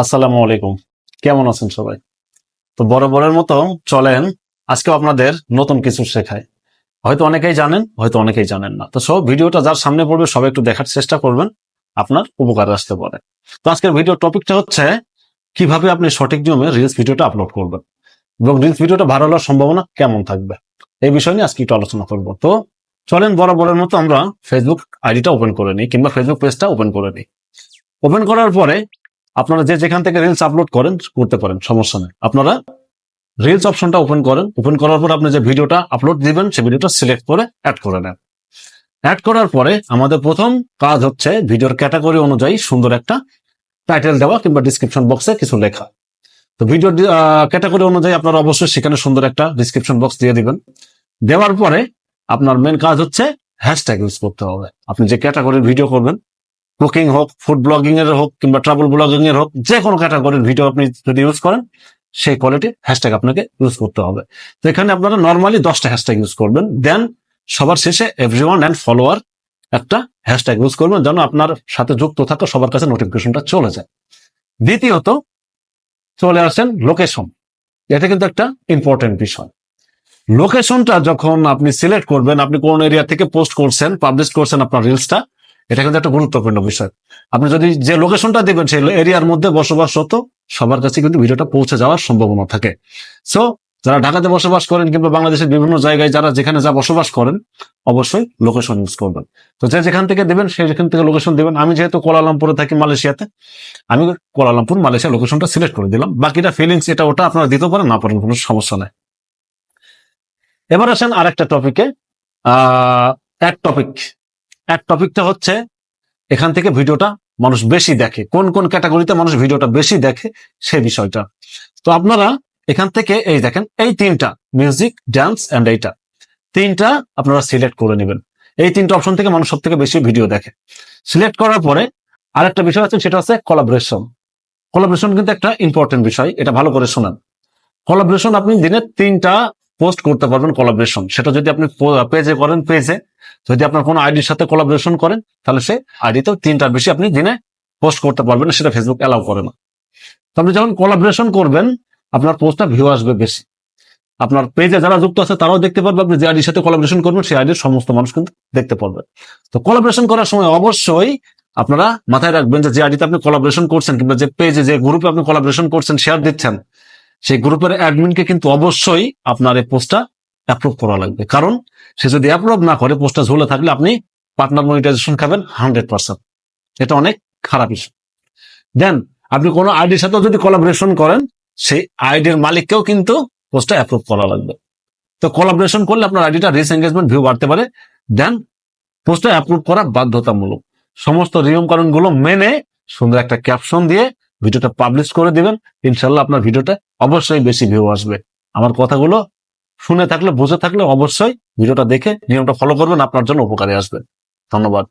আসসালামু আলাইকুম। কেমন আছেন সবাই? তো বরাবরের মতো চলেন আজকে আপনাদের নতুন কিছু শেখায় হয়তো অনেকেই জানেন, হয়তো অনেকেই জানেন না। তো সব ভিডিওটা যার সামনে পড়বে, সবাই একটু দেখার চেষ্টা করবেন, আপনার উপকার আসতে পারে। তো আজকের ভিডিও টপিকটা হচ্ছে, কীভাবে আপনি সঠিক নিয়মে রিলস ভিডিওটা আপলোড করবেন এবং রিলস ভিডিওটা ভালো হওয়ার সম্ভাবনা কেমন থাকবে? এই বিষয় নিয়ে আজকে একটু আলোচনা করব। তো চলেন, বরাবরের মতো আমরা ফেসবুক আইডিটা ওপেন করে নিই কিংবা ফেসবুক পেজটা ওপেন করে নিই। ওপেন করার পরে আপনারা যে যেখান থেকে রিলস আপলোড করেন, করতে পারেন, সমস্যা নেই। আপনারা রিলস অপশনটা ওপেন করেন। ওপেন করার পর আপনি যে ভিডিওটা আপলোড দিবেন সেই ভিডিওটা সিলেক্ট করে অ্যাড করে নেন। অ্যাড করার পরে আমাদের প্রথম কাজ হচ্ছে ভিডিওর ক্যাটাগরি অনুযায়ী সুন্দর একটা টাইটেল দেওয়া কিংবা ডিসক্রিপশন বক্সে কিছু লেখা। তো ভিডিও ক্যাটাগরি অনুযায়ী আপনারা অবশ্যই সেখানে সুন্দর একটা ডিসক্রিপশন বক্স দিয়ে দিবেন। দেওয়ার পরে আপনার মেন কাজ হচ্ছে হ্যাশট্যাগ ইউজ করতে হবে। আপনি যে ক্যাটাগরির ভিডিও করবেন কুকিং হোক ফুড ব্লগিং এর হোক কিংবা ট্রাভেল ব্লগিং এর হোক যে কোনো ক্যাটাগরির ভিডিও আপনি যদি ইউজ করেন, সেই কোয়ালিটি হ্যাশট্যাগ আপনাকে ইউজ করতে হবে। তো এখানে আপনারা নর্মালি দশটা হ্যাশট্যাগ ইউজ করবেন দেন সবার শেষে এভরি ওয়ান অ্যান্ড ফলোয়ার একটা হ্যাশট্যাগ ইউজ করবেন যেন আপনার সাথে যুক্ত থাকা সবার কাছে নোটিফিকেশনটা চলে যায়। দ্বিতীয়ত চলে আসেন লোকেশন এটা কিন্তু একটা ইম্পর্টেন্ট বিষয়। লোকেশনটা যখন আপনি সিলেক্ট করবেন, আপনি কোন এরিয়া থেকে পোস্ট করছেন পাবলিশ করছেন আপনার রিলসটা এটা কিন্তু একটা গুরুত্বপূর্ণ বিষয়। আপনি যদি যে লোকেশনটা দিবেন সেই এরিয়ার মধ্যে বসবাস বসবাসরত সবার কাছে কিন্তু ভিডিওটা পৌঁছে যাওয়ার সম্ভাবনা থাকে। সো যারা ঢাকাতে বসবাস করেন কিংবা বাংলাদেশের বিভিন্ন জায়গায় যারা যেখানে যা বসবাস করেন, অবশ্যই লোকেশন ইউজ করবেন। তো যে যেখান থেকে দেবেন, সেই যেখান থেকে লোকেশন দেবেন। আমি যেহেতু কোলালামপুরে থাকি মালয়েশিয়াতে, আমি কোলালামপুর, মালয়েশিয়া লোকেশনটা সিলেক্ট করে দিলাম। বাকিটা ফিলিংস এটা ওটা আপনারা দিতে পারেন, না পারেন কোনো সমস্যা নেই। এবার আসেন আরেকটা টপিকে আহ, এক টপিক এক টপিকটা হচ্ছে, এখান থেকে ভিডিওটা মানুষ বেশি দেখে। কোন কোন ক্যাটাগরিতে মানুষ ভিডিওটা বেশি দেখে সেই বিষয়টা। তো আপনারা এখান থেকে এই দেখেন, এই তিনটা মিউজিক ড্যান্স অ্যান্ড এইটা, তিনটা আপনারা সিলেক্ট করে নেবেন। এই তিনটা অপশন থেকে মানুষ সব থেকে বেশি ভিডিও দেখে। সিলেক্ট করার পরে আরেকটা বিষয় আছে, সেটা হচ্ছে কলাবরেশন কলাবরেশন কিন্তু একটা ইম্পর্টেন্ট বিষয়, এটা ভালো করে শোনান। কলাবরেশন আপনি দিনে তিনটা পোস্ট করতে পারবেন কলাবরেশন সেটা যদি আপনি পেজে করেন পেজে যদি আপনার কোনো আইডির সাথে কোলাবরেশন করেন, তাহলে সে আইডিতেও তিনটার বেশি আপনি দিনে পোস্ট করতে পারবেন না, সেটা ফেসবুক অ্যালাউ করে না। তো আপনি যখন কোলাবরেশন করবেন, আপনার পোস্টটা ভিউ আসবে বেশি। আপনার পেজে যারা যুক্ত আছে, তারাও দেখতে পারবে আপনি যে আইডির সাথে কোলাবরেশন করবেন, সেই আইডির সমস্ত মানুষ কিন্তু দেখতে পারবে। তো কোলাবরেশন করার সময় অবশ্যই আপনারা মাথায় রাখবেন যে যে আইডিতে আপনি কোলাবরেশন করছেন কিংবা যে পেজে যে গ্রুপে আপনি কোলাবরেশন করছেন শেয়ার দিচ্ছেন, সেই গ্রুপের অ্যাডমিনকে কিন্তু অবশ্যই আপনার এই পোস্টটা অ্যাপ্রুভ করা লাগবে। কারণ সে যদি অ্যাপ্রুভ না করে, পোস্টটা ঝুলে থাকলে আপনি পার্টনার মনিটাইজেশন খাবেন হান্ড্রেড পার্সেন্ট এটা অনেক খারাপ ইস্যু দেন আপনি কোনো আইডির সাথেও যদি কোলাবরেশন করেন, সেই আইডির মালিককেও কিন্তু পোস্টটা অ্যাপ্রুভ করা লাগবে। তো কোলাবরেশন করলে আপনার আইডিটা রিস এঙ্গেজমেন্ট ভিউ বাড়তে পারে। দেন পোস্টটা অ্যাপ্রুভ করা বাধ্যতামূলক। সমস্ত নিয়ম কারণগুলো মেনে সুন্দর একটা ক্যাপশন দিয়ে ভিডিওটা পাবলিশ করে দিবেন। ইনশাল্লাহ আপনার ভিডিওটা অবশ্যই বেশি ভিউ আসবে। আমার কথাগুলো শুনে থাকলে, বুঝে থাকলে অবশ্যই ভিডিওটা দেখে নিয়মটা ফলো করবেন, আপনার জন্য উপকারে আসবে। ধন্যবাদ।